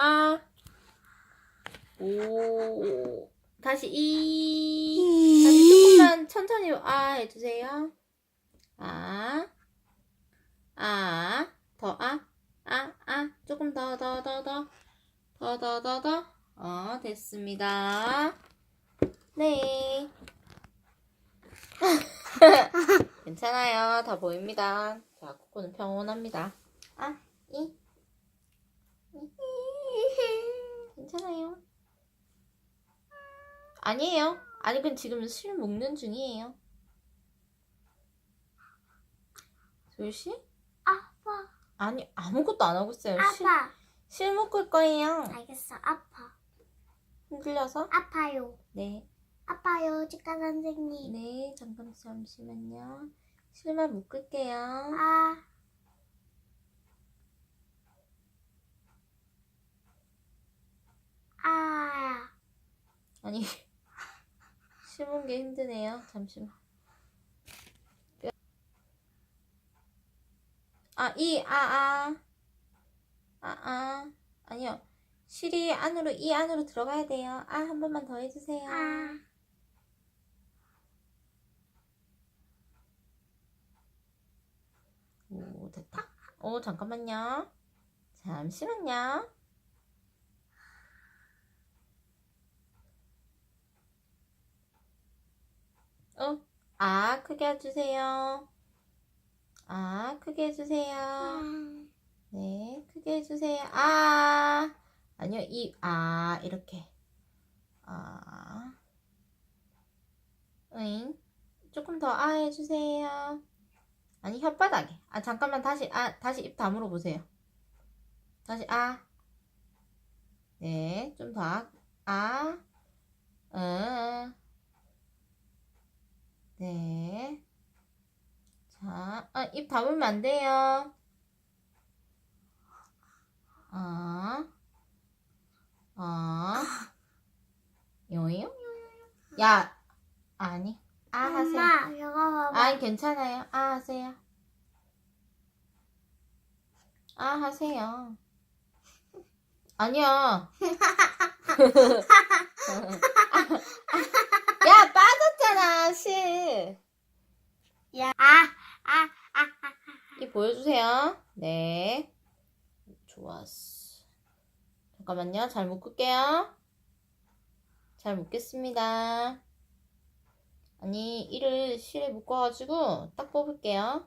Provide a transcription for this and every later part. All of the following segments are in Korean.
아. 오. 다시 이. 다시 조금만 천천히 아 해주세요. 아. 아. 더 아. 아, 아. 조금 더, 더, 더, 더. 더, 더, 더, 더. 어, 됐습니다. 네. 괜찮아요. 다 보입니다. 자, 코코는 평온합니다. 아, 이. 괜찮아요. 아니에요. 아니, 그건 지금 실 묶는 중이에요. 솔씨? 아파. 아니, 아무것도 안 하고 있어요. 실, 아파. 실 묶을 거예요. 알겠어. 아파. 흔들려서? 아파요. 네. 아파요. 치과 선생님. 네, 잠깐, 잠시만요. 실만 묶을게요. 아. 아. 아니, 심은 게 힘드네요. 잠시만. 아, 이, 아, 아. 아, 아. 아니요. 실이 안으로, 이 안으로 들어가야 돼요. 아, 한 번만 더 해주세요. 아. 오, 됐다. 오, 잠깐만요. 잠시만요. 어, 아, 크게 해주세요. 아, 크게 해주세요. 네, 크게 해주세요. 아, 아니요, 이, 아, 이렇게. 아, 응, 조금 더 아 해주세요. 아니, 혓바닥에. 아, 잠깐만, 다시, 아, 다시 입 다물어 보세요. 다시, 아. 네, 좀 더, 아, 아, 응. 네. 자, 아, 입 다물면 안 돼요. 아, 아, 요요? 야, 아니, 아 하세요. 엄마, 이거 봐봐. 아, 괜찮아요. 아 하세요. 아 하세요. 아니야. 야, 빠졌잖아, 실. 야. 아, 아, 아, 아. 이 보여주세요. 네. 좋았어. 잠깐만요. 잘 묶을게요. 잘 묶겠습니다. 아니, 이를 실에 묶어가지고 딱 뽑을게요.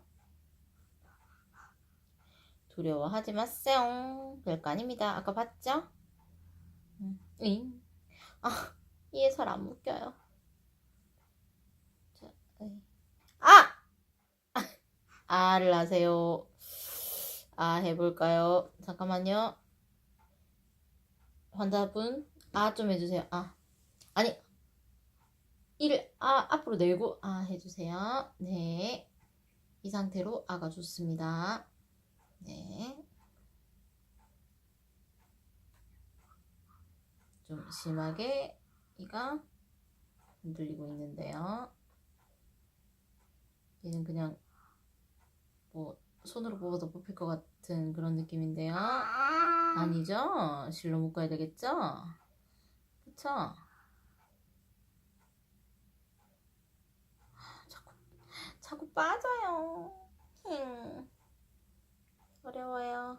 두려워하지 마세요. 별거 아닙니다. 아까 봤죠? 음, 잉. 아, 이에 잘 안 묶여요. 자, 에이. 아! 아를 하세요. 아 해볼까요? 잠깐만요. 환자분 아 좀 해주세요. 아 아니 이를 아 앞으로 내고 아 해주세요. 네. 이 상태로 아가 좋습니다. 네. 좀 심하게 이가 흔들리고 있는데요. 얘는 그냥 뭐 손으로 뽑아도 뽑힐 것 같은 그런 느낌인데요. 아. 아니죠? 실로 묶어야 되겠죠? 그쵸? 자꾸, 자꾸 빠져요. 힝. 어려워요.